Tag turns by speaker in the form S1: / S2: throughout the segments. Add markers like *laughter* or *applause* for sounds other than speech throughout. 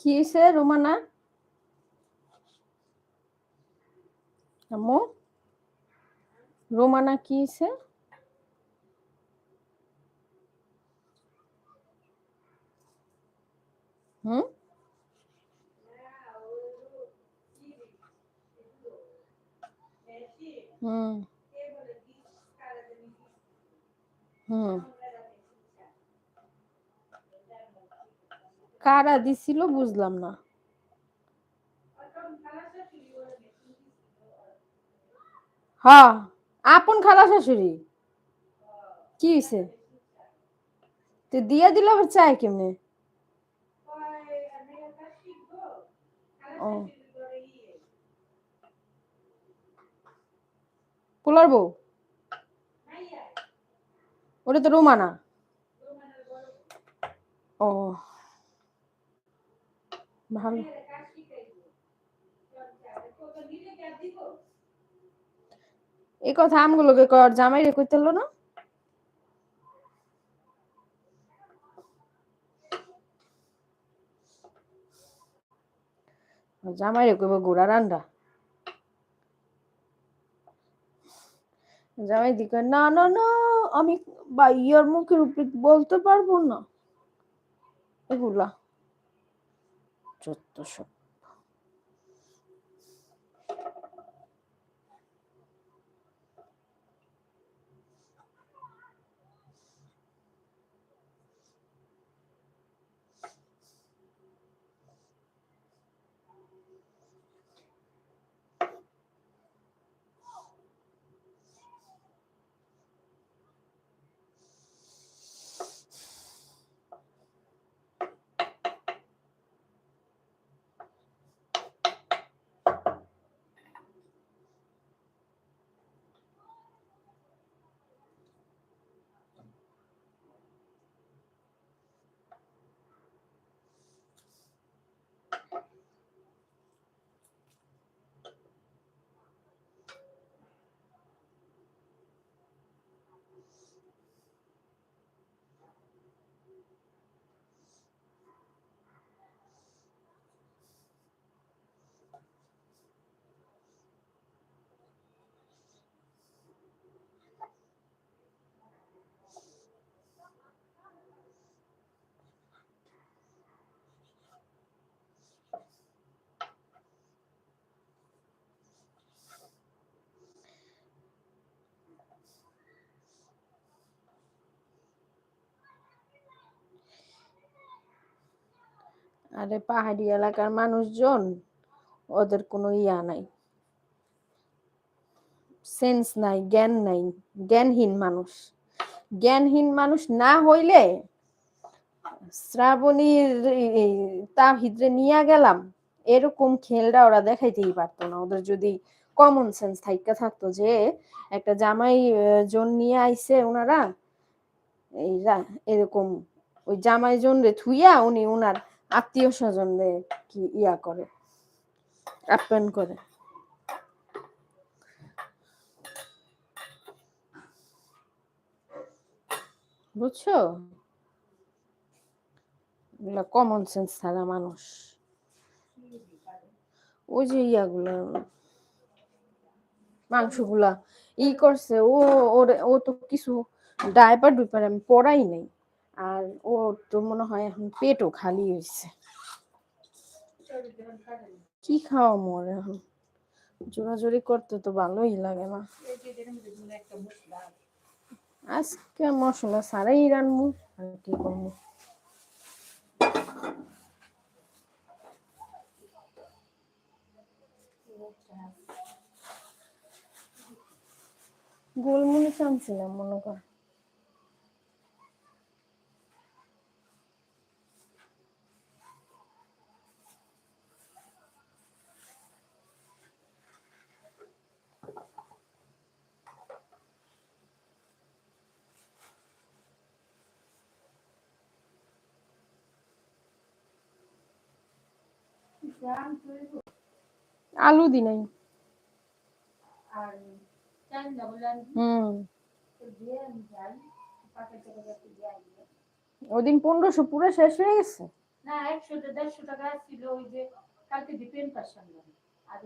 S1: কি হয়েছে রোমানা আম্মু রোমানা কি হয়েছে হুম হুম হুম কারা দিছিল বুঝলাম না। হ্যাঁ আপন খালা শাশুড়ি। কি হয়েছে তো দিয়া দিল আবার চায় কেমনে? ও। পোলার বউ? ওটা তো রোমানা। ও। ভালো। এই কথা আমগুলোকে কর জামাই রে কইতে না? জামাই রে কইব গোড়া রান্ডা। জামাই দিকে না না না, আমি বাইয়ার মুখের উপরে বলতে পারব না। এগুলা। ちょっとショック。আরে পাহাড়ি এলাকার মানুষজন, ওদের কোনো ইয়া নাই। সেন্স নাই, জ্ঞান নাই, জ্ঞানহীন মানুষ। জ্ঞানহীন মানুষ না হইলে শ্রাবণীর তাহিদরে নিয়ে গেলাম, এরকম খেলটা ওরা দেখাইতেই পারতো না। ওদের যদি কমন সেন্স থাইকা থাকতো যে, একটা জামাই জন নিয়ে আইছে ওনারা এই এরকম, ওই জামাই জন রে থুইয়া উনি উনার আত্মীয় স্বজনদের কি ইয়া করে আপ্যায়ন করে? বুঝছ? কমন সেন্স ছাড়া মানুষ। ওই যে ইয়াগুলা, মাংসগুলা ই করছে, ও, ওর, ও তো কিছু ডাইপার ডুইপার আমি পড়াই নাই। আর ও তো মনে হয় এখন পেটও খালি হয়েছে কি খাওয়া মোর এখন? জোরাজোরি করতে তো ভালোই লাগে না। আজকে মশলা সারাই রানবো আর কি করব গোলমরিচ আনছিলাম মনে কর। আলু দি নাই। হুম। ওদিন পনেরোশো পুরো শেষ হয়ে গেছে?
S2: না একশো দেড়শো টাকা ছিল ওই যে কালকে পেন পাস আনলাম। আর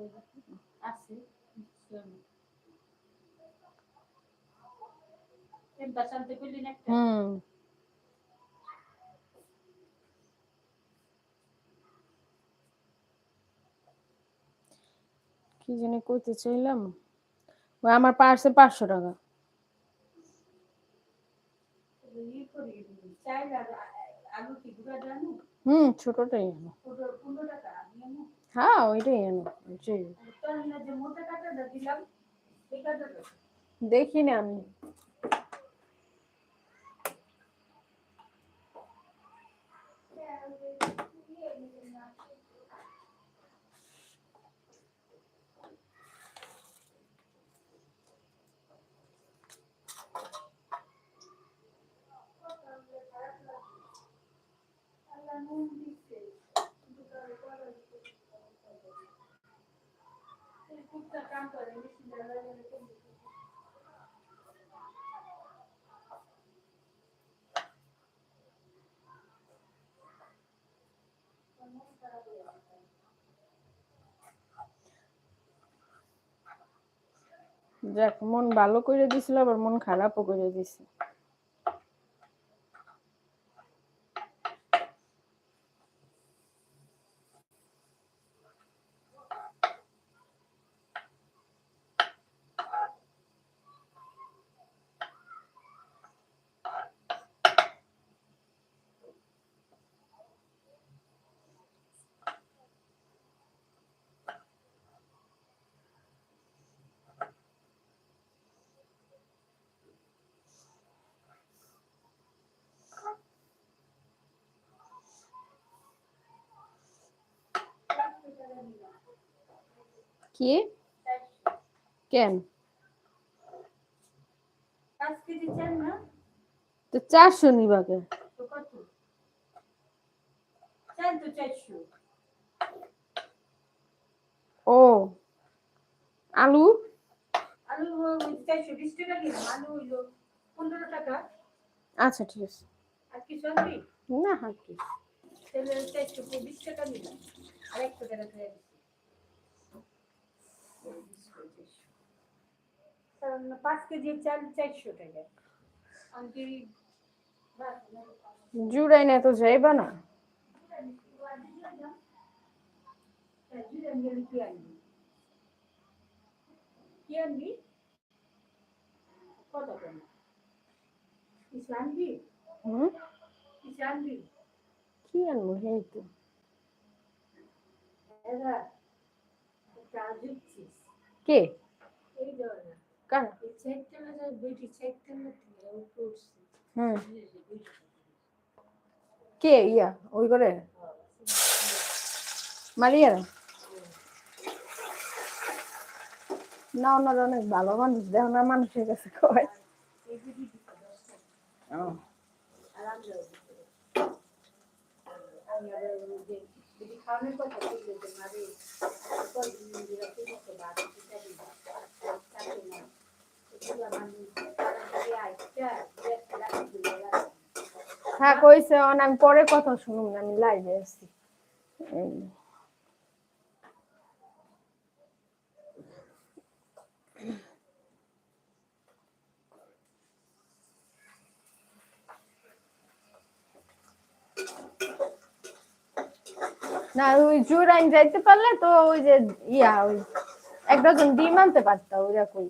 S2: আছে
S1: হুম। কি জানি কইতে চাইলাম? ওই আমার পার্সে পাঁচশো টাকা। হুম, ছোটটাই
S2: আনো।
S1: হ্যাঁ ওইটাই আনো, জি।
S2: তোর না যে মোটা কাটাটা দিলাম এই কাটাটা
S1: দেখি না আমি। যাক মন ভালো করে দিছিল আবার মন খারাপও করে দিছে। কি? কেন? তো চারশো নিবাকে ও। আলু?
S2: আলু চারশো বিশ টাকা আলু হইল পনেরো টাকা
S1: আচ্ছা ঠিক আছে।
S2: আর কিছু আনবি
S1: না কি
S2: তাহলে চারশো বিশ টাকা নিলাম। আর একশো টাকা ধরে কারণ পাঁচ কেজি চাল চারশো টাকা।
S1: জুড়াই না তো যাইবা না।
S2: কি আনবি? কি কত করে? কিছু আনবি? কিছু আনবি?
S1: কি আনব এই তো? কে? কার? হুম। কে? ইয়া ওই করে মারিয়ারা না ওনারা অনেক ভালো মানুষ দেখ না মানুষের কাছে কয়। ও,
S2: খাওয়ানোর কথা বললে যে মারে কল দিরা তুই তো বাদ দিতে দিবি চাকরি না এগুলো মানুষ তারা যদি আইটা একটা লাগাই দিলে
S1: হ্যাঁ কইছে অন আমি পরে কথা শুনুন আমি লাইভে আছি না, ওই জুরাইন যাইতে পারলে তো ওই যে ইয়া, ওই এক ডজন ডিম আনতে পারতা ওইরা কই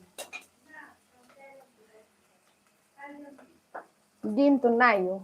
S1: ডিম তো নাই ও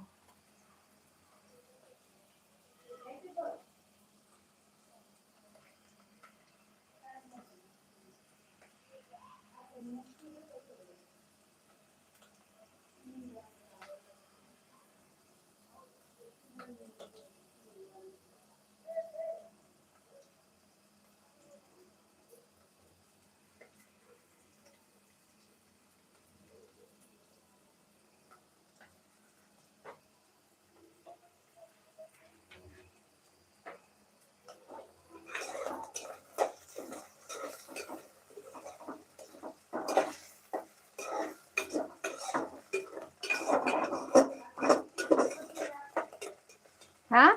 S1: হ্যাঁ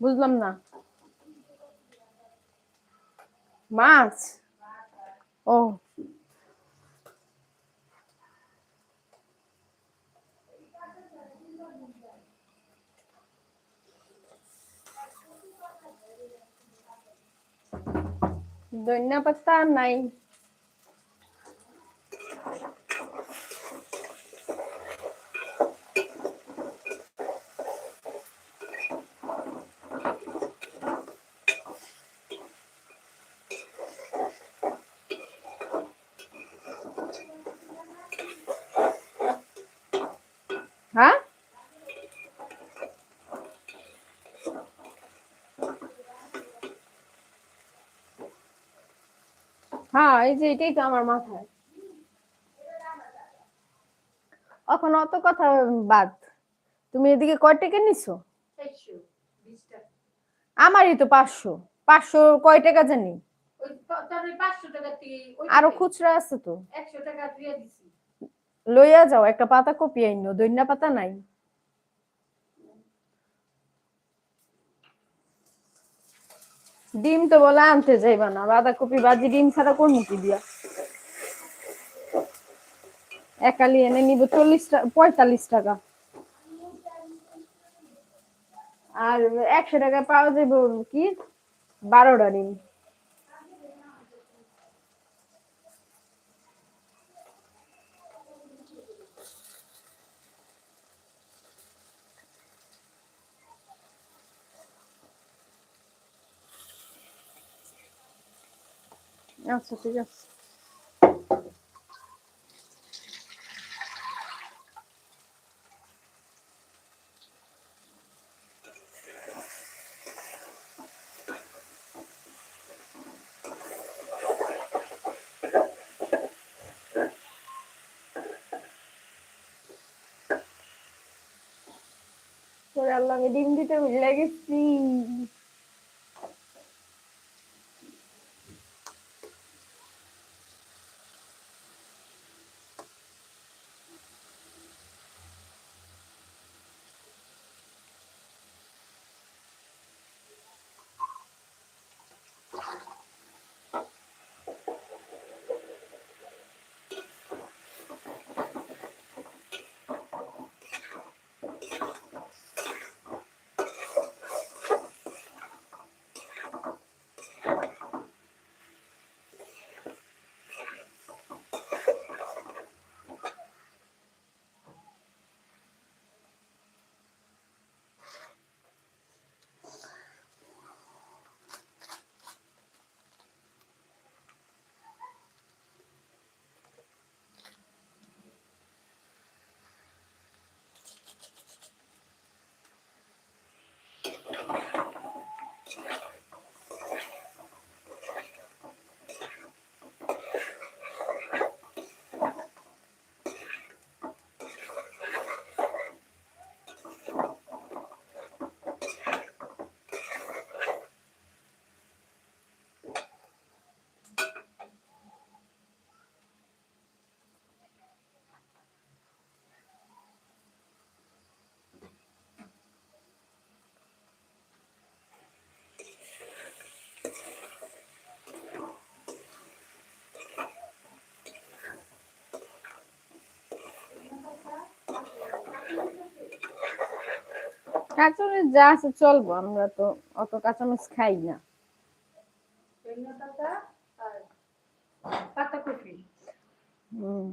S1: বুঝলাম না মাছ ও ধনিয়া পাতা নাই হ্যাঁ? হ্যাঁ এই যে এটাই তো আমার মাথায়। এখন অত কথা বাদ। তুমি এদিকে কয় টাকা নিছো? আমারই তো পাঁচশো। পাঁচশো কয় টাকা জানি?
S2: আরও
S1: খুচরা আছে তো।
S2: একশো টাকা দিয়ে দিছি।
S1: লইয়া যাও, একটা পাতা কপি আইনো দৈন্যা পাতা নাই। ডিম তো বলে আনতে যাইবা না বাঁধাকপি বাজি ডিম ছাড়া কোন মুখি দিয়া? একালি এনে নিব চল্লিশ টাকা পঁয়তাল্লিশ টাকা। আর একশো টাকা পাওয়া যাবে কি? বারোটা ডিম। আচ্ছা ঠিক আছে ওরে আল্লাহ আমি ডিম দিতে ভুলে গেছি কাঁচামরিচ যা আছে চলবো আমরা তো অত কাঁচামরিচ খাই না।
S2: পাতাকপি
S1: হুম।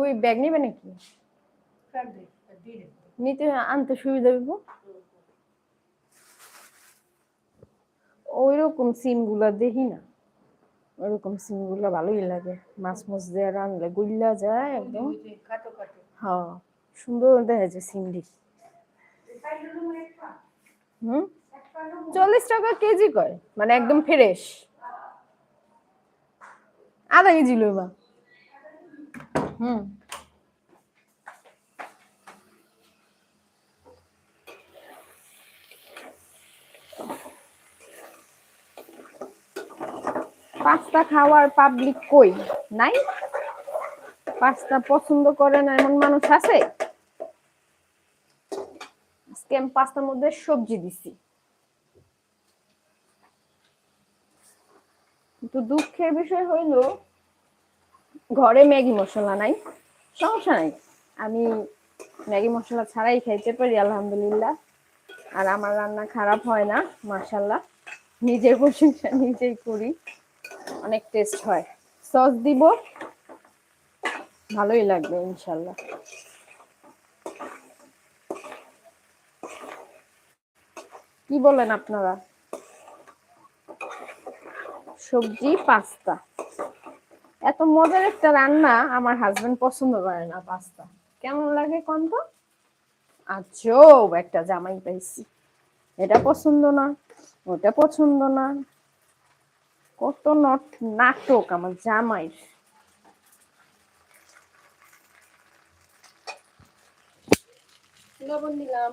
S1: ওই ব্যাগ নিবে নাকি? নিতে আনতে সুবিধা হইব? ওইরকম সিমগুলা দেখি না। ওইরকম সিমগুলা ভালোই লাগে। মাছ মাছ দিয়ে রানলে গুল্লা যায় একদম। হ্যাঁ সুন্দর দেখা যায় সিমডি হুম? চল্লিশ টাকা কেজি কয়? মানে একদম ফ্রেশ আধা কেজি লইবা। হুম। পাস্তা খাওয়ার পাবলিক কই? নাই? পাস্তা পছন্দ করে না এমন মানুষ আছে? আজকে আমি পাস্তার মধ্যে সবজি দিছি। কিন্তু দুঃখের বিষয় হইল, ঘরে ম্যাগি মশলা নাই। সমস্যা নাই। আমি ম্যাগি মশলা ছাড়াই খাইতে পারি, আলহামদুলিল্লাহ। আর আমার রান্না খারাপ হয় না মার্শাল্লাহ নিজের প্রশংসা নিজেই করি। অনেক টেস্ট হয়। সস দিব। ভালোই লাগবে, ইনশাল্লাহ। কি বলেন আপনারা? সবজি, পাস্তা। এত মজার একটা রান্না আমার হাজবেন্ড পছন্দ করে না, পাস্তা। কেমন লাগে কোন তো? আজব একটা জামাই পাইছি। এটা পছন্দ না, ওটা পছন্দ না। কত নট নাটক আমার জামাইয়ের। লবণ দিলাম।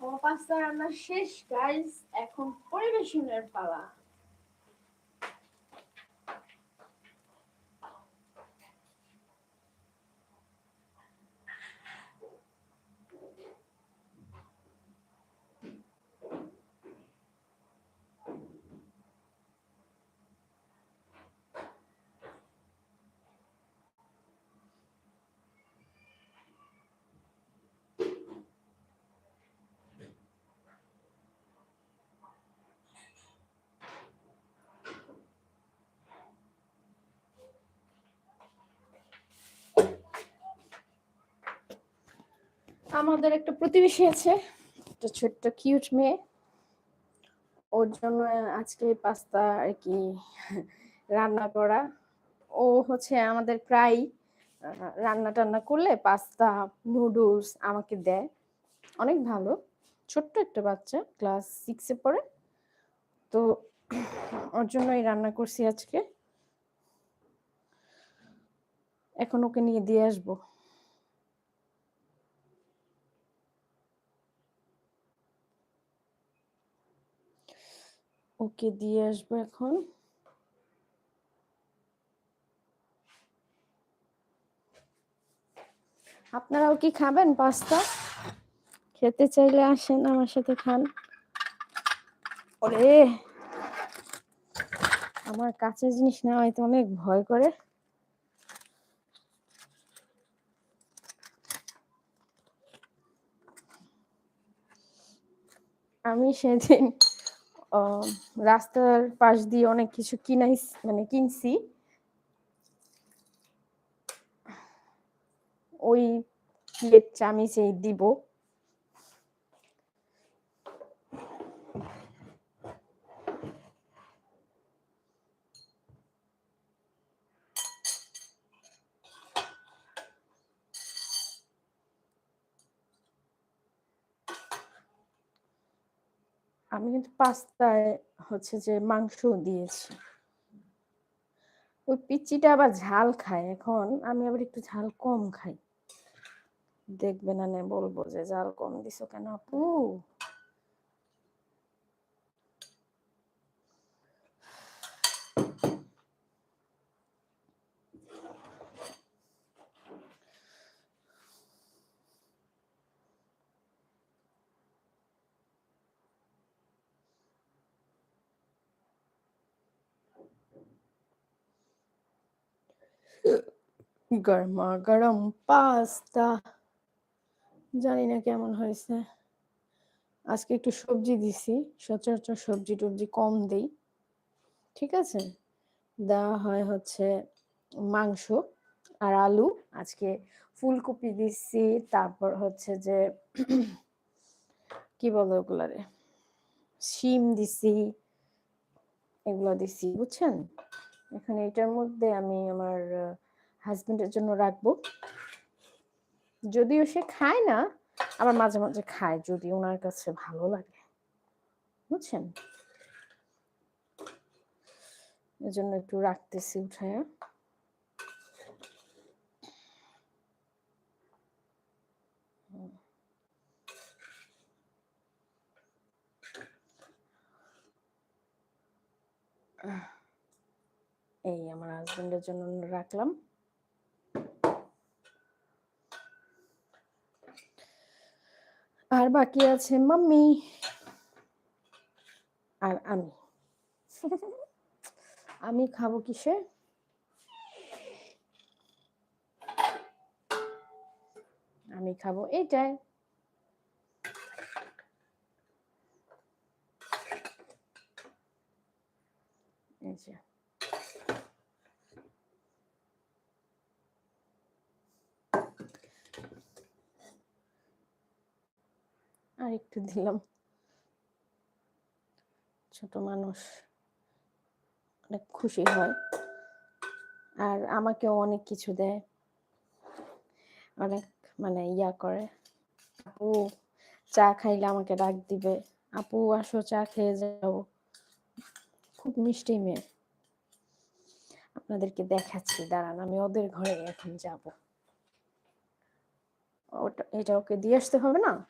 S1: আমার পাস্তা রান্না শেষ গাইস এখন পরিবেশনের আমাদের একটা প্রতিবেশী আছে, একটা ছোট্ট কিউট মেয়ে। ওর জন্য আজকে পাস্তা আর কি রান্না করা। ও হচ্ছে আমাদের প্রায় রান্না টান্না করলে পাস্তা নুডলস আমাকে দেয়। অনেক ভালো। ছোট্ট একটা বাচ্চা ক্লাস সিক্সে পড়ে। তো ওর জন্যই রান্না করছি আজকে। এখন ওকে নিয়ে দিয়ে আসব। ওকে দিয়ে আসব এখন। আপনারাও কি খাবেন পাস্তা? খেতে চাইলে আসেন আমার সাথে খান। ওরে। আমার কাছে জিনিস নেওয়া তো অনেক ভয় করে। আমি সেদিন রাস্তার পাশ দিয়ে অনেক কিছু কিনাই মানে কিনছি। ওই প্লেট চামিচেই দিব। আমি কিন্তু পাস্তায় হচ্ছে যে মাংস দিয়েছি। ওই পিচিটা আবার ঝাল খায় এখন, আমি আবার একটু ঝাল কম খাই। দেখবে না বলব যে ঝাল কম দিছো কেন আপু? গরমা, গরম পাস্তা। জানি না কেমন হয়েছে। আজকে একটু সবজি দিছি, সচরাচর সবজি টবজি কম দেই। ঠিক আছে? দেওয়া হয় হচ্ছে মাংস আর আলু। আজকে ফুলকপি দিছি, তারপর হচ্ছে যে কি বলে ওগুলারে? শিম দিছি, এগুলো দিছি, বুঝছেন? এখানে এটার মধ্যে আমি আমার হাজবেন্ডের জন্য রাখব। যদিও সে খায় না, আবার মাঝে মাঝে খায় যদি ওনার কাছে ভালো লাগে। বুঝছেন? এজন্য একটু রাখতেছি উঠায়। এই আমার হাজবেন্ডের জন্য রাখলাম। আর বাকি আছে মাম্মি আর আমি। *laughs* আমি খাব কিসে? আমি খাব এইটাই এই যে আর একটু দিলাম। ছোট মানুষ। অনেক খুশি হয়। আর আমাকেও অনেক কিছু দেয়। অনেক মানে ইয়া করে। আপু চা খাইলে আমাকে ডাক দিবে। আপু আসো চা খেয়ে যাও। খুব মিষ্টি মেয়ে। আপনাদেরকে দেখাচ্ছি, দাঁড়ান, আমি ওদের ঘরে এখন যাব। ওটা, এটা ওকে দিয়ে আসতে হবে না?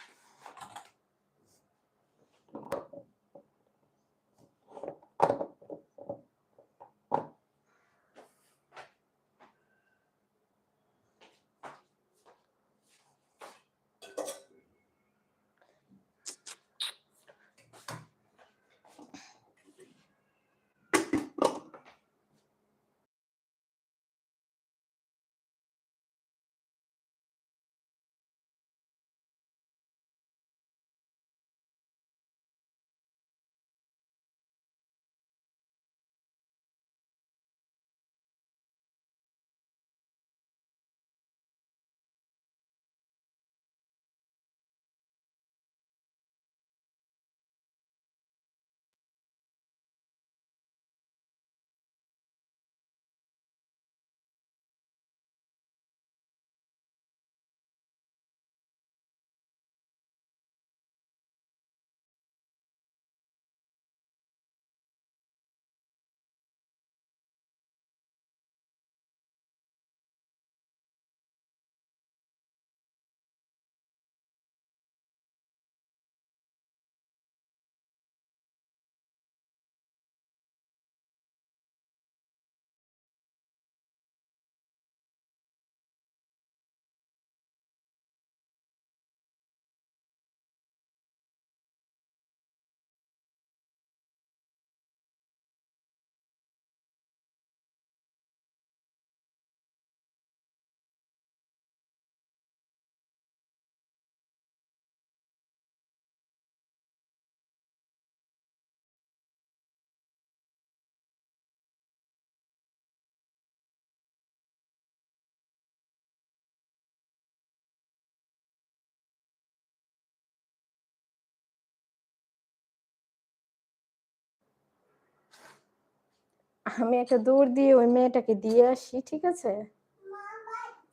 S3: আমি একটা দৌড় দিয়ে ওই মেয়েটাকে দিয়ে আসি ঠিক আছে?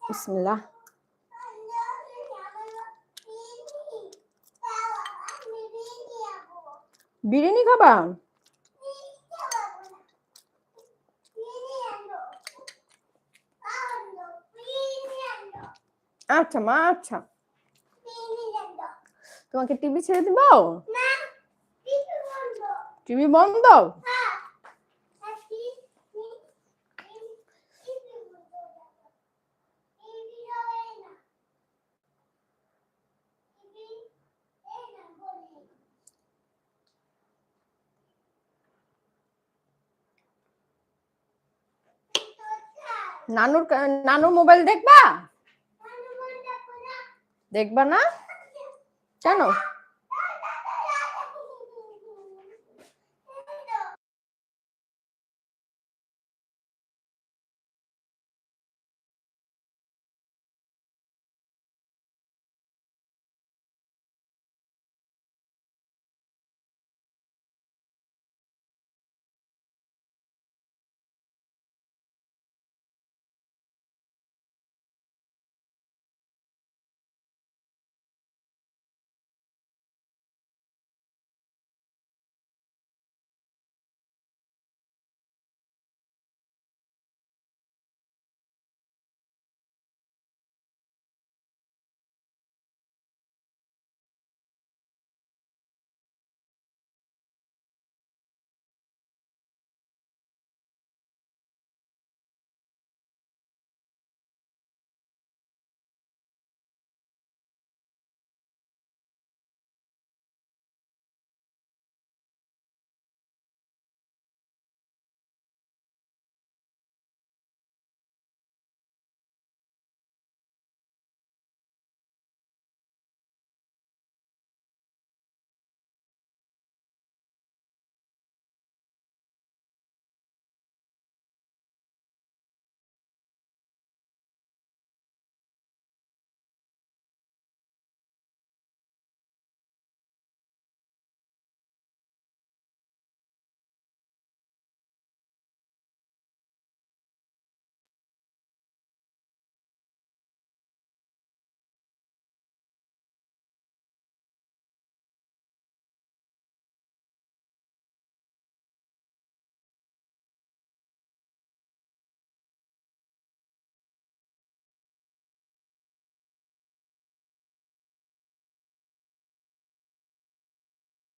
S3: বিসমিল্লাহ। বিরিয়ানি খাবা? আচ্ছা মা আচ্ছা। তোমাকে টিভি ছেড়ে দিব? টিভি বন্ধ? নানুর নানুর মোবাইল দেখবা? দেখবা না। কেন